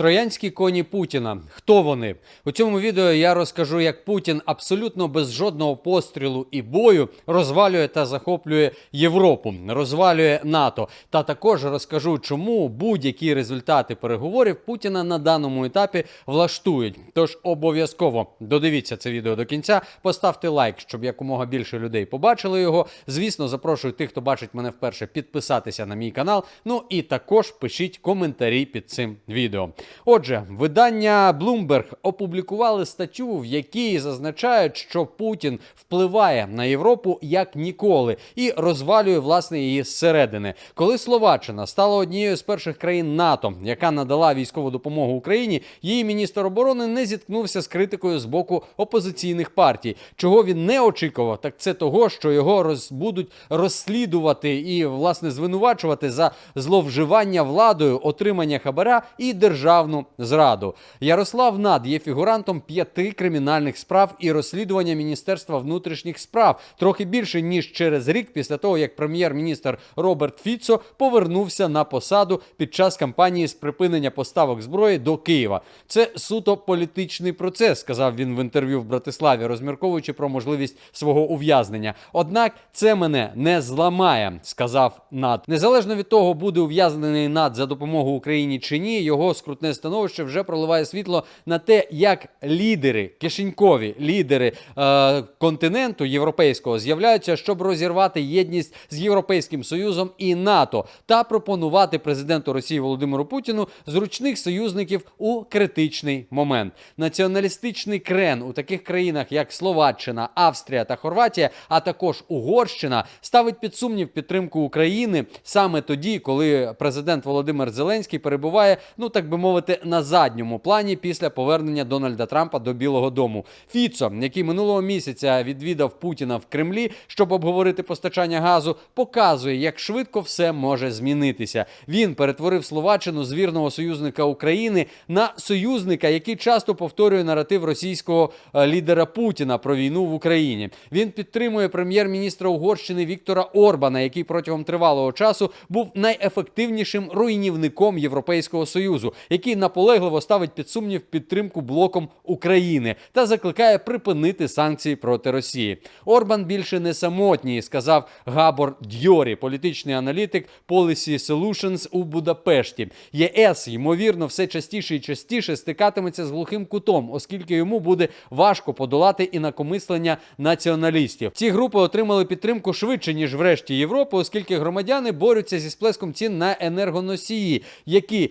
Троянські коні Путіна. Хто вони? У цьому відео я розкажу, як Путін абсолютно без жодного пострілу і бою розвалює та захоплює Європу, розвалює НАТО. Та також розкажу, чому будь-які результати переговорів Путіна на даному етапі влаштують. Тож обов'язково додивіться це відео до кінця, поставте лайк, щоб якомога більше людей побачили його. Звісно, запрошую тих, хто бачить мене вперше, підписатися на мій канал. Ну і також пишіть коментарі під цим відео. Отже, видання Bloomberg опублікували статтю, в якій зазначають, що Путін впливає на Європу як ніколи і розвалює власне її зсередини. Коли Словаччина стала однією з перших країн НАТО, яка надала військову допомогу Україні, її міністр оборони не зіткнувся з критикою з боку опозиційних партій. Чого він не очікував, так це того, що його роз будуть розслідувати і власне звинувачувати за зловживання владою, отримання хабаря і державну зраду. Ярослав Над є фігурантом п'яти кримінальних справ і розслідування Міністерства внутрішніх справ трохи більше ніж через рік після того, як прем'єр-міністр Роберт Фіцо повернувся на посаду під час кампанії з припинення поставок зброї до Києва. Це суто політичний процес, сказав він в інтерв'ю в Братиславі, розмірковуючи про можливість свого ув'язнення. Однак це мене не зламає, сказав Над. Незалежно від того, буде ув'язнений Над за допомогу Україні чи ні, його скрутне становище вже проливає світло на те, як лідери, кишенькові лідери е, континенту європейського з'являються, щоб розірвати єдність з Європейським Союзом і НАТО та пропонувати президенту Росії Володимиру Путіну зручних союзників у критичний момент. Націоналістичний крен у таких країнах, як Словаччина, Австрія та Хорватія, а також Угорщина, ставить під сумнів підтримку України саме тоді, коли президент Володимир Зеленський перебуває, ну так би мовити, на задньому плані після повернення Дональда Трампа до Білого Дому. Фіцо, який минулого місяця відвідав Путіна в Кремлі, щоб обговорити постачання газу, показує, як швидко все може змінитися. Він перетворив Словаччину з вірного союзника України на союзника, який часто повторює наратив російського е, лідера Путіна про війну в Україні. Він підтримує прем'єр-міністра Угорщини Віктора Орбана, який протягом тривалого часу був найефективнішим руйнівником Європейського союзу, наполегливо ставить під сумнів підтримку блоком України та закликає припинити санкції проти Росії. Орбан більше не самотній, сказав Габор Дьорі, політичний аналітик Policy Solutions у Будапешті. ЄС ймовірно все частіше і частіше стикатиметься з глухим кутом, оскільки йому буде важко подолати інакомислення націоналістів. Ці групи отримали підтримку швидше ніж врешті Європи, оскільки громадяни борються зі сплеском цін на енергоносії, які е,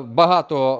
багато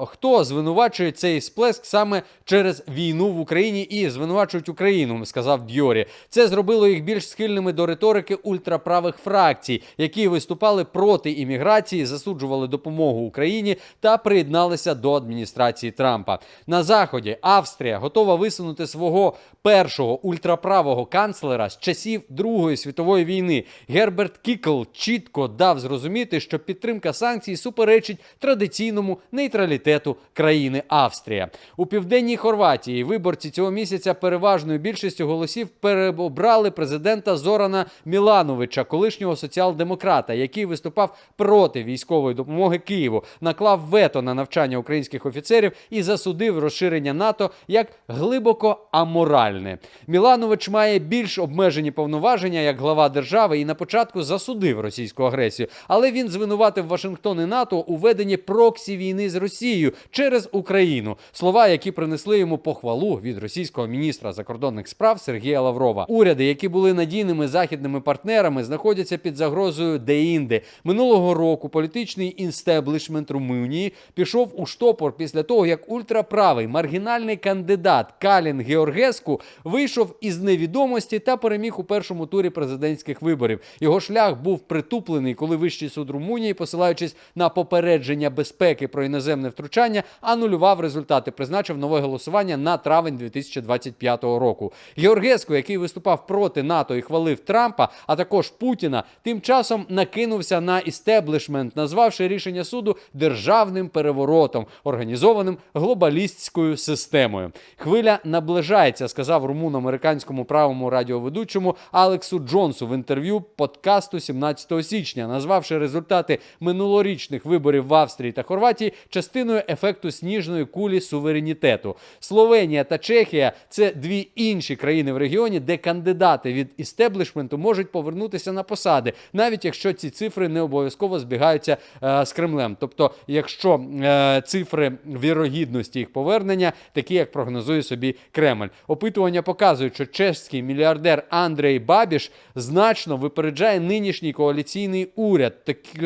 хто звинувачує цей сплеск саме через війну в Україні і звинувачують Україну, сказав Дьорі. Це зробило їх більш схильними до риторики ультраправих фракцій, які виступали проти імміграції, засуджували допомогу Україні та приєдналися до адміністрації Трампа. На заході Австрія готова висунути свого першого ультраправого канцлера з часів Другої світової війни. Герберт Кікл чітко дав зрозуміти, що підтримка санкцій суперечить традиційному нейтралітету країни Австрія. У південній Хорватії виборці цього місяця переважною більшістю голосів переобрали президента Зорана Мілановича, колишнього соціал-демократа, який виступав проти військової допомоги Києву, наклав вето на навчання українських офіцерів і засудив розширення НАТО як глибоко аморальне. Міланович має більш обмежені повноваження як глава держави і на початку засудив російську агресію, але він звинуватив Вашингтон і НАТО у веденні проксі війни з Росією через Україну. Слова, які принесли йому похвалу від російського міністра закордонних справ Сергія Лаврова. Уряди, які були надійними західними партнерами, знаходяться під загрозою деінде. Минулого року політичний інстеблішмент Румунії пішов у штопор після того, як ультраправий маргінальний кандидат Калін Георгеску вийшов із невідомості та переміг у першому турі президентських виборів. Його шлях був притуплений, коли Вищий суд Румунії, посилаючись на попередження безпеки про іноземне втручання, анулював результати, призначив нове голосування на травень 2025 року. Георгеску, який виступав проти НАТО і хвалив Трампа, а також Путіна, тим часом накинувся на істеблішмент, назвавши рішення суду державним переворотом, організованим глобалістською системою. Хвиля наближається, сказав румуно-американському правому радіоведучому Алексу Джонсу в інтерв'ю подкасту 17 січня, назвавши результати минулорічних виборів в Австрії та Хорватії частиною ефекту сніжної кулі суверенітету. Словенія та Чехія це дві інші країни в регіоні, де кандидати від істеблішменту можуть повернутися на посади, навіть якщо ці цифри не обов'язково збігаються е, з Кремлем. Тобто, якщо е, цифри вірогідності їх повернення, такі як прогнозує собі Кремль. Опитування показують, що чеський мільярдер Андрей Бабіш значно випереджає нинішній коаліційний уряд,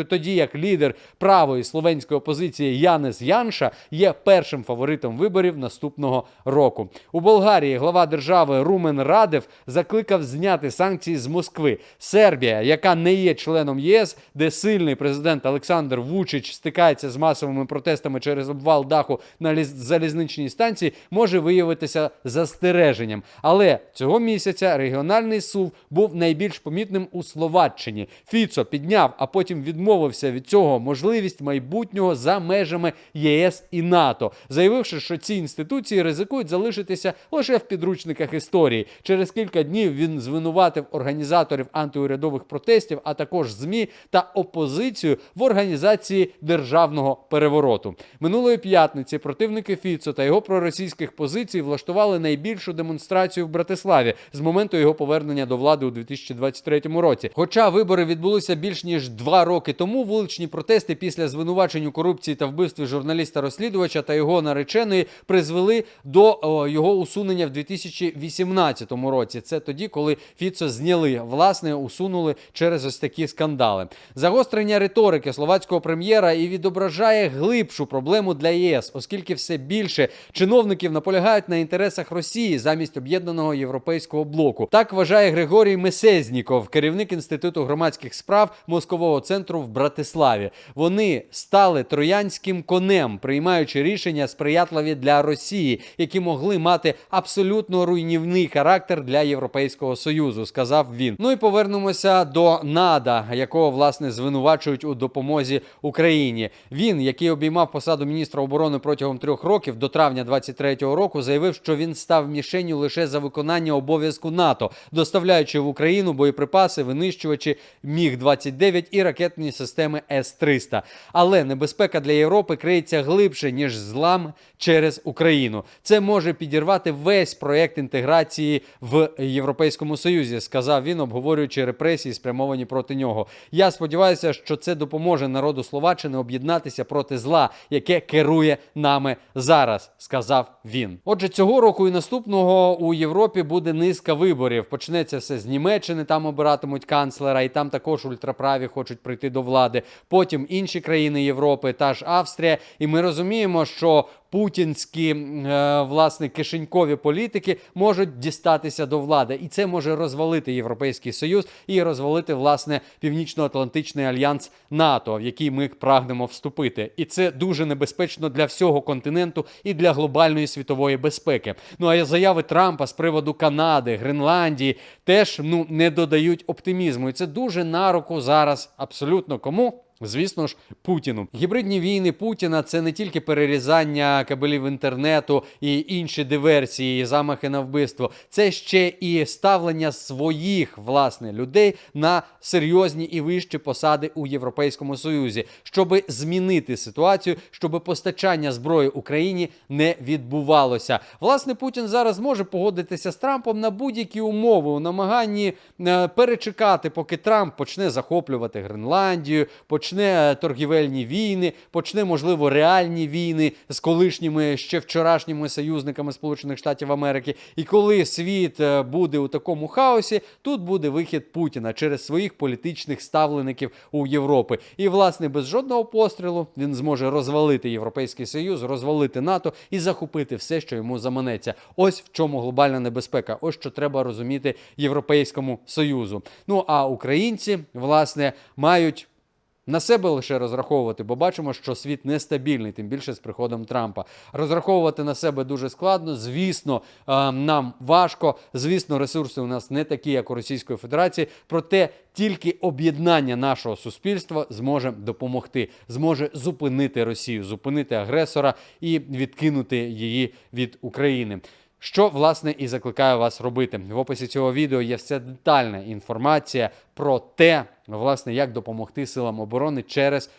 тоді як лідер правої словенської опозиції Янес Янша є першим фаворитом виборів наступного року. У Болгарії глава держави Румен Радев закликав зняти санкції з Москви. Сербія, яка не є членом ЄС, де сильний президент Олександр Вучич стикається з масовими протестами через обвал даху на ліз- залізничній станції, може виявитися застереженням. Але цього місяця регіональний сув був найбільш помітним у Словаччині. Фіцо підняв, а потім відмовився від цього можливість майбутнього за межами ЄС і НАТО, заявивши, що ці інституції ризикують залишитися лише в підручниках історії. Через кілька днів він звинуватив організаторів антиурядових протестів, а також ЗМІ та опозицію в організації державного перевороту. Минулої п'ятниці противники Фіцо та його проросійських позицій влаштували найбільшу демонстрацію в Братиславі з моменту його повернення до влади у 2023 році. Хоча вибори відбулися більш ніж два роки тому, вуличні протести після звинувачень у корупції та вбивстві журналіста-розслідувача та його нареченої призвели до о, його усунення в 2018 році. Це тоді, коли Фіцо зняли, власне, усунули через ось такі скандали. Загострення риторики словацького прем'єра і відображає глибшу проблему для ЄС, оскільки все більше чиновників наполягають на інтересах Росії замість об'єднаного європейського блоку. Так вважає Григорій Месезніков, керівник інституту громадських справ мозкового центру в Братиславі. Вони стали троянським конем, приймаючи рішення сприятливі для Росії, які могли мати абсолютно руйнівний характер для Європейського союзу, сказав він. Ну і повернемося до Нада, якого власне звинувачують у допомозі Україні. Він, який обіймав посаду міністра оборони протягом трьох років до травня 23-го року, заявив, що він став мішенню лише за виконання обов'язку НАТО, доставляючи в Україну боєприпаси, винищувачі Міг 29 і ракетні системи С-300. Але небезпека для Європи криється глибше ніж злам через Україну. Це може підірвати весь проект інтеграції в Європейському Союзі, сказав він, обговорюючи репресії, спрямовані проти нього. Я сподіваюся, що це допоможе народу Словаччини об'єднатися проти зла, яке керує нами зараз, сказав він. Отже, цього року і наступного у Європі буде низка виборів. Почнеться все з Німеччини, там обиратимуть канцлера, і там також ультраправі хочуть прийти до влади. Потім інші країни Європи, та ж Австрія. І ми розуміємо, що путінські е, власне кишенькові політики можуть дістатися до влади, і це може розвалити Європейський Союз і розвалити власне Північно-Атлантичний альянс НАТО, в який ми прагнемо вступити. І це дуже небезпечно для всього континенту і для глобальної світової безпеки. Ну а заяви Трампа з приводу Канади, Гренландії теж ну не додають оптимізму. І це дуже на руку зараз абсолютно кому. Звісно ж, Путіну. Гібридні війни Путіна це не тільки перерізання кабелів інтернету і інші диверсії, і замахи на вбивство, це ще і ставлення своїх власне людей на серйозні і вищі посади у Європейському Союзі, щоб змінити ситуацію, щоб постачання зброї Україні не відбувалося. Власне, Путін зараз може погодитися з Трампом на будь-які умови у намаганні е, перечекати, поки Трамп почне захоплювати Гренландію, почне е, торгівельні війни, почне, можливо, реальні війни з колишніми ще вчорашніми союзниками Сполучених Штатів Америки. І коли світ е, буде у такому хаосі, тут буде вихід Путіна через своїх політичних ставлеників у Європи. І, власне, без жодного пострілу він зможе розвалити Європейський Союз, розвалити НАТО і захопити все, що йому заманеться. Ось в чому глобальна небезпека. Ось що треба розуміти Європейському Союзу. Ну а українці, власне, мають. На себе лише розраховувати, бо бачимо, що світ нестабільний, тим більше з приходом Трампа. Розраховувати на себе дуже складно. Звісно, е, нам важко. Звісно, ресурси у нас не такі, як у Російської Федерації. Проте тільки об'єднання нашого суспільства зможе допомогти, зможе зупинити Росію, зупинити агресора і відкинути її від України. Що власне і закликаю вас робити в описі цього відео. Є вся детальна інформація про те, власне, як допомогти силам оборони через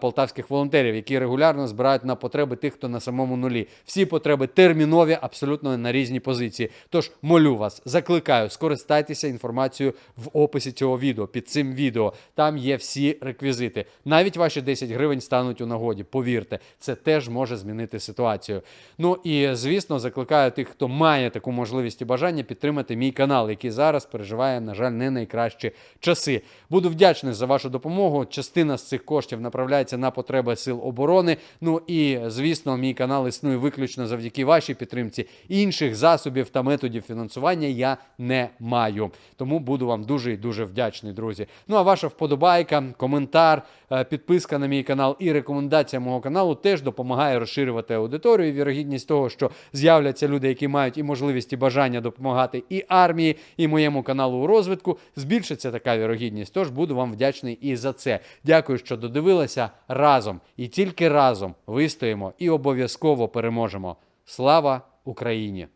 полтавських волонтерів, які регулярно збирають на потреби тих, хто на самому нулі. Всі потреби термінові, абсолютно на різні позиції. Тож молю вас, закликаю, скористайтеся інформацією в описі цього відео. Під цим відео там є всі реквізити. Навіть ваші 10 гривень стануть у нагоді. Повірте, це теж може змінити ситуацію. Ну і звісно, закликаю тих, хто має таку можливість і бажання підтримати мій канал, який зараз переживає, на жаль, не найкращі часи. Буду вдячний за вашу допомогу. Частина з цих коштів направляється на потреби сил оборони. Ну і звісно, мій канал існує виключно завдяки вашій підтримці. Інших засобів та методів фінансування я не маю. Тому буду вам дуже і дуже вдячний, друзі. Ну а ваша вподобайка, коментар, е, підписка на мій канал і рекомендація мого каналу теж допомагає розширювати аудиторію. Вірогідність того, що з'являться люди, які мають і можливість, і бажання допомагати і армії, і моєму каналу у розвитку, збільшиться така вірогідність. Тож буду вам вдячний і за це. Дякую, що додивилися разом і тільки разом вистоїмо і обов'язково переможемо. Слава Україні!